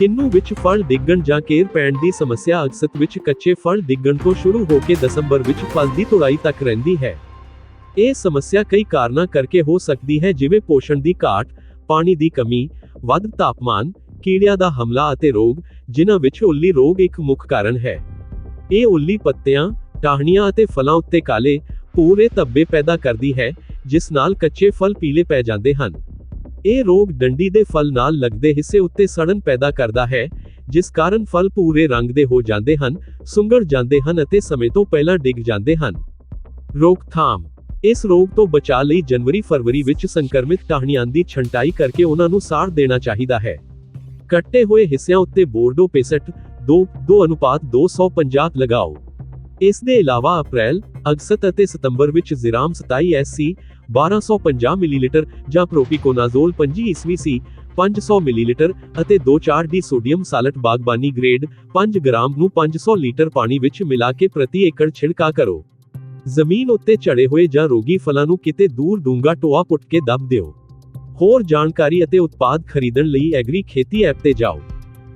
ਕਿੰਨੂ ਵਿੱਚ ਫਲ ਡਿੱਗਣ ਜਾਂ ਕੇਰ ਪੈਣ ਦੀ ਸਮੱਸਿਆ ਅਕਸਰ ਵਿੱਚ ਕੱਚੇ ਫਲ ਡਿੱਗਣ ਤੋਂ ਸ਼ੁਰੂ ਹੋ ਕੇ ਦਸੰਬਰ ਵਿੱਚ ਫਲ ਦੀ ਤੁੜਾਈ ਤੱਕ ਰਹਿੰਦੀ ਹੈ। ਇਹ ਸਮੱਸਿਆ ਕਈ ਕਾਰਨਾਂ ਕਰਕੇ ਹੋ ਸਕਦੀ ਹੈ, ਜਿਵੇਂ ਪੋਸ਼ਣ ਦੀ ਘਾਟ, ਪਾਣੀ ਦੀ ਕਮੀ, ਵੱਧ ਤਾਪਮਾਨ, ਕੀੜਿਆਂ ਦਾ ਹਮਲਾ ਅਤੇ ਰੋਗ, ਜਿਨ੍ਹਾਂ ਵਿੱਚ ਉੱਲੀ ਰੋਗ ਇੱਕ ਮੁੱਖ ਕਾਰਨ ਹੈ। ਇਹ ਉੱਲੀ ਪੱਤਿਆਂ, ਟਾਹਣੀਆਂ ਅਤੇ ਫਲਾਂ ਉੱਤੇ ਕਾਲੇ, ਪੂਰੇ ਧੱਬੇ ਪੈਦਾ ਕਰਦੀ ਹੈ, ਜਿਸ ਨਾਲ ਕੱਚੇ ਫਲ ਪੀਲੇ ਪੈ ਜਾਂਦੇ ਹਨ। ਇਹ ਰੋਗ ਡੰਡੀ ਦੇ ਫਲ ਨਾਲ ਲੱਗਦੇ ਹਿੱਸੇ ਉੱਤੇ ਸੜਨ ਪੈਦਾ ਕਰਦਾ ਹੈ, ਜਿਸ ਕਾਰਨ ਫਲ ਪੂਰੇ ਰੰਗ ਦੇ ਹੋ ਜਾਂਦੇ ਹਨ, ਸੁੰਗੜ ਜਾਂਦੇ ਹਨ ਅਤੇ ਸਮੇਂ ਤੋਂ ਪਹਿਲਾਂ ਡਿੱਗ ਜਾਂਦੇ ਹਨ। ਰੋਕਥਾਮ। ਇਸ ਰੋਗ ਤੋਂ ਬਚਾਅ ਲਈ ਜਨਵਰੀ ਫਰਵਰੀ ਵਿੱਚ ਸੰਕਰਮਿਤ ਟਾਹਣੀਆਂ ਦੀ ਛੰਟਾਈ ਕਰਕੇ ਉਹਨਾਂ ਨੂੰ ਸਾੜ ਦੇਣਾ ਚਾਹੀਦਾ ਹੈ। ਕੱਟੇ ਹੋਏ ਹਿੱਸਿਆਂ ਉੱਤੇ ਬੋਰਡੋ ਪੇਸਟ 2 2 ਅਨੁਪਾਤ 250 ਲਗਾਓ। ਇਸ ਦੇ ਇਲਾਵਾ ਅਪ੍ਰੈਲ ਅਗਸਤ ਅਤੇ ਸਤੰਬਰ ਵਿੱਚ ਜ਼ਿਰਾਮ 27 SC 1250 ਮਿਲੀਲੀਟਰ ਜਾਂ ਪ੍ਰੋਪੀਕੋਨਾਜ਼ੋਲ 25 ਈਸਵੀ ਸੀ 500 ਮਿਲੀਲੀਟਰ ਅਤੇ 2-4 ਸੋਡੀਅਮ ਸਾਲਟ ਬਾਗਬਾਨੀ ਗ੍ਰੇਡ 5 ਗ੍ਰਾਮ ਨੂੰ 500 ਲੀਟਰ ਪਾਣੀ ਵਿੱਚ ਮਿਲਾ ਕੇ ਪ੍ਰਤੀ ਏਕੜ ਛਿੜਕਾ ਕਰੋ। ਜ਼ਮੀਨ ਉੱਤੇ ਝੜੇ ਹੋਏ ਜਾਂ ਰੋਗੀ ਫਲਾਂ ਨੂੰ ਕਿਤੇ ਦੂਰ ਡੂੰਗਾ ਟੋਆ ਪੁੱਟ ਕੇ ਦੱਬ ਦਿਓ। ਹੋਰ ਜਾਣਕਾਰੀ ਅਤੇ ਉਤਪਾਦ ਖਰੀਦਣ ਲਈ ਐਗਰੀ ਖੇਤੀ ਐਪ ਤੇ ਜਾਓ।